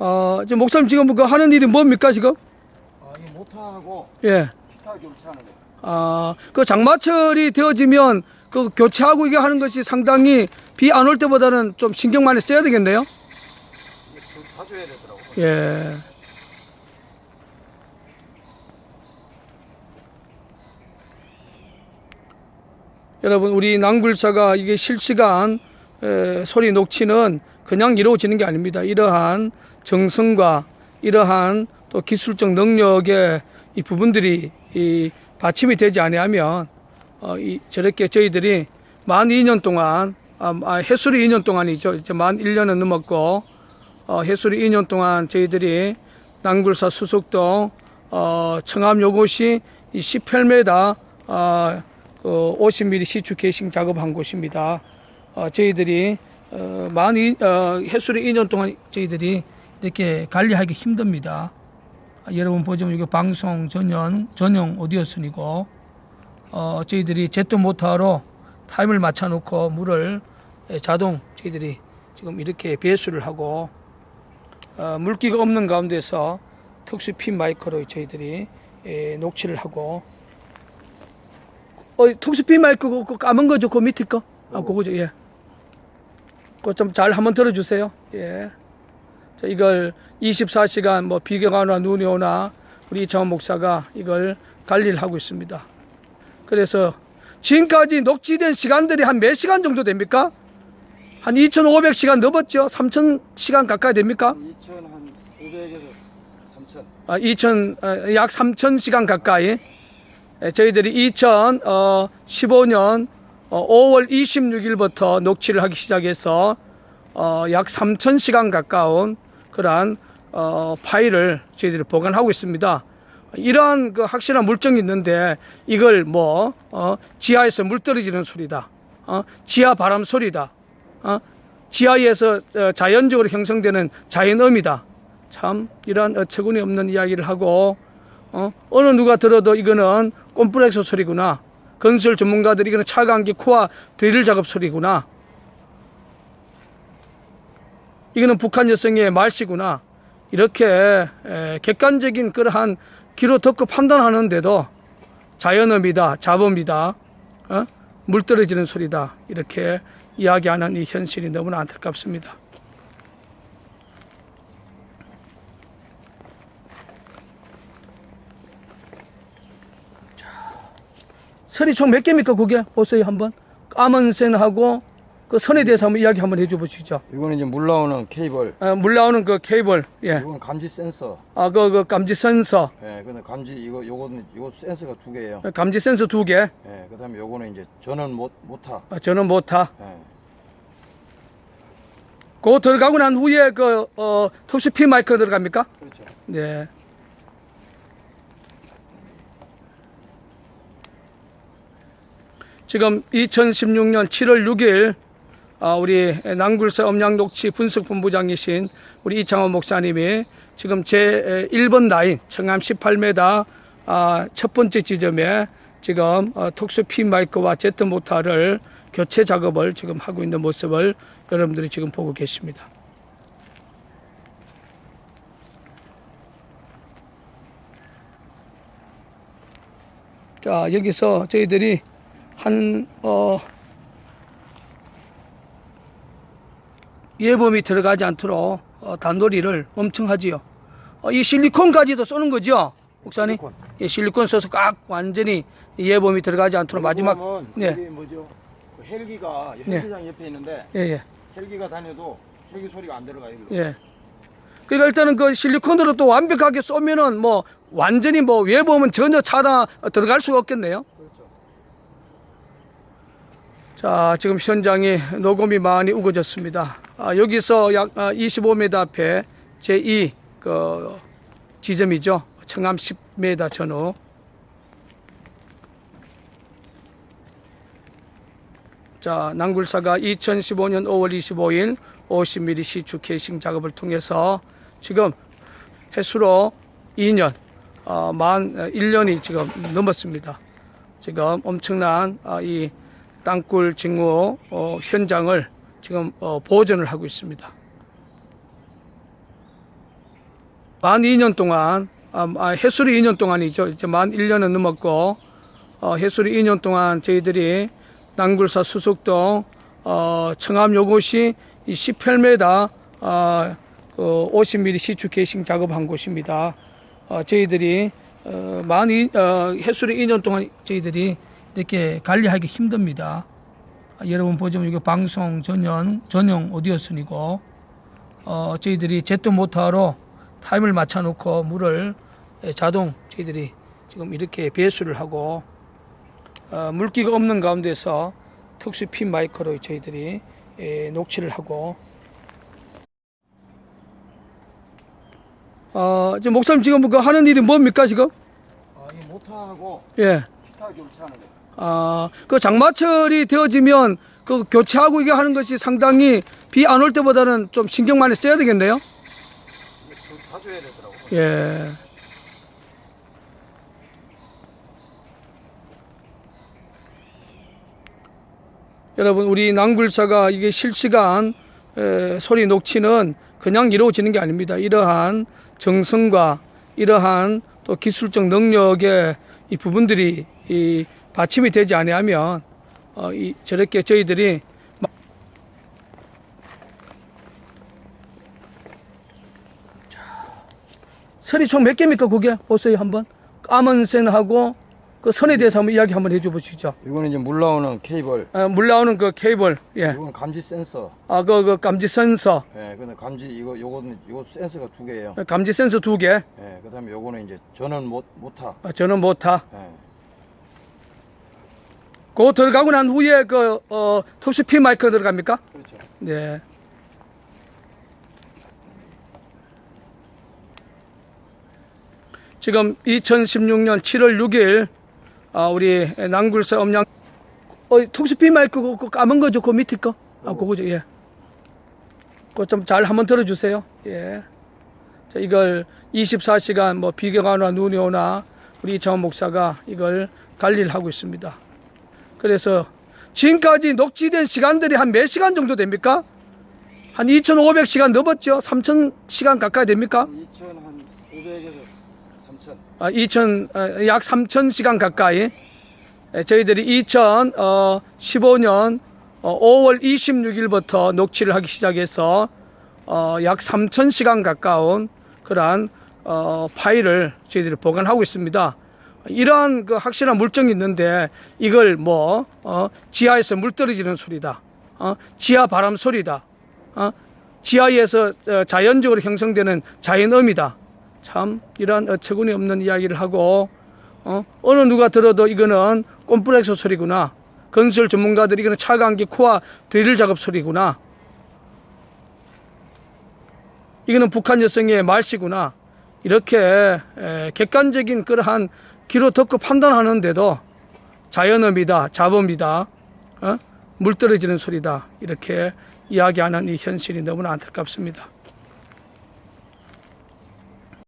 어, 지금 목사님 지금 그 하는 일이 뭡니까 지금? 아, 이 모터하고 예. 기타 교체하는 거. 아, 그 장마철이 되어지면 그 교체하고 이게 하는 것이 상당히 비 안 올 때보다는 좀 신경 많이 써야 되겠네요. 이게 그 사줘야 되더라고. 예. 여러분 우리 낭굴사가 이게 실시간 에, 소리 녹취는 그냥 이루어지는 게 아닙니다. 이러한 정성과 이러한 또 기술적 능력의 이 부분들이 이 받침이 되지 아니하면 어, 이, 저렇게 저희들이 만 2년 동안 아, 아, 해수리 2년 동안이죠. 이제 만 1년은 넘었고 어, 해수리 2년 동안 저희들이 낭굴사 수속동 어, 청암 요곳이 이 18m 어, 그 50mm 시추 게싱 작업한 곳입니다. 어, 저희들이 어, 많이 어, 해수리 2년 동안 저희들이 이렇게 관리하기 힘듭니다. 아, 여러분 보시면 이거 방송 전용 전용 오디오 순이고 어, 저희들이 제트 모터로 타임을 맞춰놓고 물을 예, 자동 저희들이 지금 이렇게 배수를 하고 어, 물기가 없는 가운데서 특수 핀 마이크로 저희들이 예, 녹취를 하고 어, 특수 핀 마이크 그, 그 까만 거죠 그 밑에 거? 아 그거죠 예. 좀 잘 한번 들어주세요 예. 자, 이걸 24시간 뭐 비가 오나 눈이 오나 우리 이창원 목사가 이걸 관리를 하고 있습니다. 그래서 지금까지 녹취된 시간들이 한 몇 시간 정도 됩니까? 한 2,500시간 넘었죠? 3,000시간 가까이 됩니까? 2,500에서 3,000. 아, 2,000, 어, 약 3,000시간 가까이. 에, 저희들이 2015년 5월 26일부터 녹취를 하기 시작해서 어, 약 3,000시간 가까운 그러한 어, 파일을 저희들이 보관하고 있습니다. 이러한 그 확실한 물증이 있는데 이걸 뭐 어, 지하에서 물 떨어지는 소리다, 어, 지하 바람 소리다, 어, 지하에서 어, 자연적으로 형성되는 자연음이다. 참 이러한 어처구니 없는 이야기를 하고 어, 어느 누가 들어도 이거는 꼼프렉서 소리구나. 건설 전문가들이 이거는 차가운기 코와 드릴 작업 소리구나. 이거는 북한 여성의 말씨구나. 이렇게 에, 객관적인 그러한 귀로 듣고 판단하는데도 자연음이다, 자범이다, 어? 물 떨어지는 소리다. 이렇게 이야기하는 이 현실이 너무나 안타깝습니다. 선이 총 몇 개입니까? 그게 보세요 한번 까만 선하고 그 선에 대해서 한번 이야기 한번 해줘 보시죠. 이거는 이제 물 나오는 케이블. 어, 물 나오는 그 케이블, 예, 이거는 감지 센서. 아 그 그 감지 센서, 예, 근데 감지 이거 요거는 요거 센서가 두 개예요. 감지 센서 두 개. 예, 그다음에 요거는 이제 전원 못 모터. 아, 저는 못타. 예. 그 들어가고 난 후에 그 어, 특수 피 마이크 들어갑니까? 그렇죠. 네. 지금 2016년 7월 6일 아, 우리 낭굴사 음양녹취 분석본부장이신 우리 이창원 목사님이 지금 제 1번 라인 청암 18m 아, 첫 번째 지점에 지금 어, 특수 피 마이크와 제트 모터를 교체 작업을 지금 하고 있는 모습을 여러분들이 지금 보고 계십니다. 자, 여기서 저희들이 한, 어, 예범이 들어가지 않도록 어, 단도리를 엄청 하지요. 어, 이 실리콘까지도 쏘는 거죠, 목사님? 실리콘. 예, 실리콘 써서 꽉 완전히 예범이 들어가지 않도록 마지막. 네. 뭐죠? 그 헬기가 네. 헬기장 옆에 있는데 예, 예, 헬기가 다녀도 헬기 소리가 안 들어가요. 여기로. 예. 그러니까 일단은 그 실리콘으로 또 완벽하게 쏘면은 뭐 완전히 뭐 외범은 전혀 차다 들어갈 수가 없겠네요. 자, 지금 현장에 녹음이 많이 우거졌습니다. 아, 여기서 약 25m 앞에 제2 그 지점이죠. 청암 10m 전후. 자, 낭굴사가 2015년 5월 25일 50mm 시추 케이싱 작업을 통해서 지금 해수로 2년, 어, 만 1년이 지금 넘었습니다. 지금 엄청난 아, 이 땅굴 징후 어, 현장을 지금 어, 보존을 하고 있습니다. 만 2년 동안 아, 아, 해수리 2년 동안이죠. 이제 만 1년은 넘었고 어, 해수리 2년 동안 저희들이 낭굴사 수속동 어, 청암 요곳이 이 18m 어, 그 50mm 시추 게싱 작업한 곳입니다. 어, 저희들이 어, 많이 어, 해수리 2년 동안 저희들이 이렇게 관리하기 힘듭니다. 아, 여러분 보시면 이거 방송 전용 전용 오디오 순이고 어, 저희들이 제트 모터로 타임을 맞춰놓고 물을 예, 자동 저희들이 지금 이렇게 배수를 하고 어, 물기가 없는 가운데서 특수 핀 마이크로 저희들이 예, 녹취를 하고 어, 지금 목사님 지금 그 하는 일이 뭡니까 지금? 아, 이 모터하고 예. 기타 교체하는 거. 아, 그 장마철이 되어지면 그 교체하고 이게 하는 것이 상당히 비 안 올 때보다는 좀 신경 많이 써야 되겠네요. 자주 해야 되더라고. 예. 여러분, 우리 낭굴사가 이게 실시간 에, 소리 녹취는 그냥 이루어지는 게 아닙니다. 이러한 정성과 이러한 또 기술적 능력의 이 부분들이 이 받침이 되지 아니하면 어, 이, 저렇게 저희들이 선이 총 몇 개입니까 그게 보세요 한번 까만센하고 그 선에 대해서 한번 이야기 한번 해줘 보시죠 이거는 이제 물 나오는 케이블. 어, 물 나오는 그 케이블 이거는 감지 센서. 예아그 그 감지 센서 예, 근데 감지 이거 요거는 요거 센서가 두 개예요. 감지 센서 두 개 예, 그다음에 요거는 이제 전원 못 모터. 어, 저는 못하 예. 그거 들어가고 난 후에 그 어, 특수 피 마이크 들어갑니까 그렇죠. 네 지금 2016년 7월 6일 아, 우리 낭굴사 엄양 어, 특수 피 마이크 그, 그 까만 거죠 그 밑에 거? 아 그거죠 예. 그거 좀 잘 한번 들어주세요 예. 자, 이걸 24시간 뭐 비가 오나 눈이 오나 우리 이창원 목사가 이걸 관리를 하고 있습니다 그래서 지금까지 녹취된 시간들이 한 몇 시간 정도 됩니까? 한 2,500시간 넘었죠? 3,000시간 가까이 됩니까? 2,500에서 3,000. 아, 2천, 어, 약 3천 시간 가까이 에, 저희들이 2015년 5월 26일부터 녹취를 하기 시작해서 어, 약 3천 시간 가까운 그러한 어, 파일을 저희들이 보관하고 있습니다. 이러한 그 확실한 물증이 있는데 이걸 뭐 어, 지하에서 물 떨어지는 소리다, 어, 지하 바람 소리다, 어, 지하에서 어, 자연적으로 형성되는 자연음이다. 참 이러한 어처구니 없는 이야기를 하고 어? 어느 누가 들어도 이거는 콤프렉서 소리구나 건설 전문가들이 이거는 차가운기 코와 드릴 작업 소리구나 이거는 북한 여성의 말씨구나 이렇게 에, 객관적인 그러한 기로 듣고 판단하는데도 자연음이다 자범이다 어? 물 떨어지는 소리다 이렇게 이야기하는 이 현실이 너무나 안타깝습니다.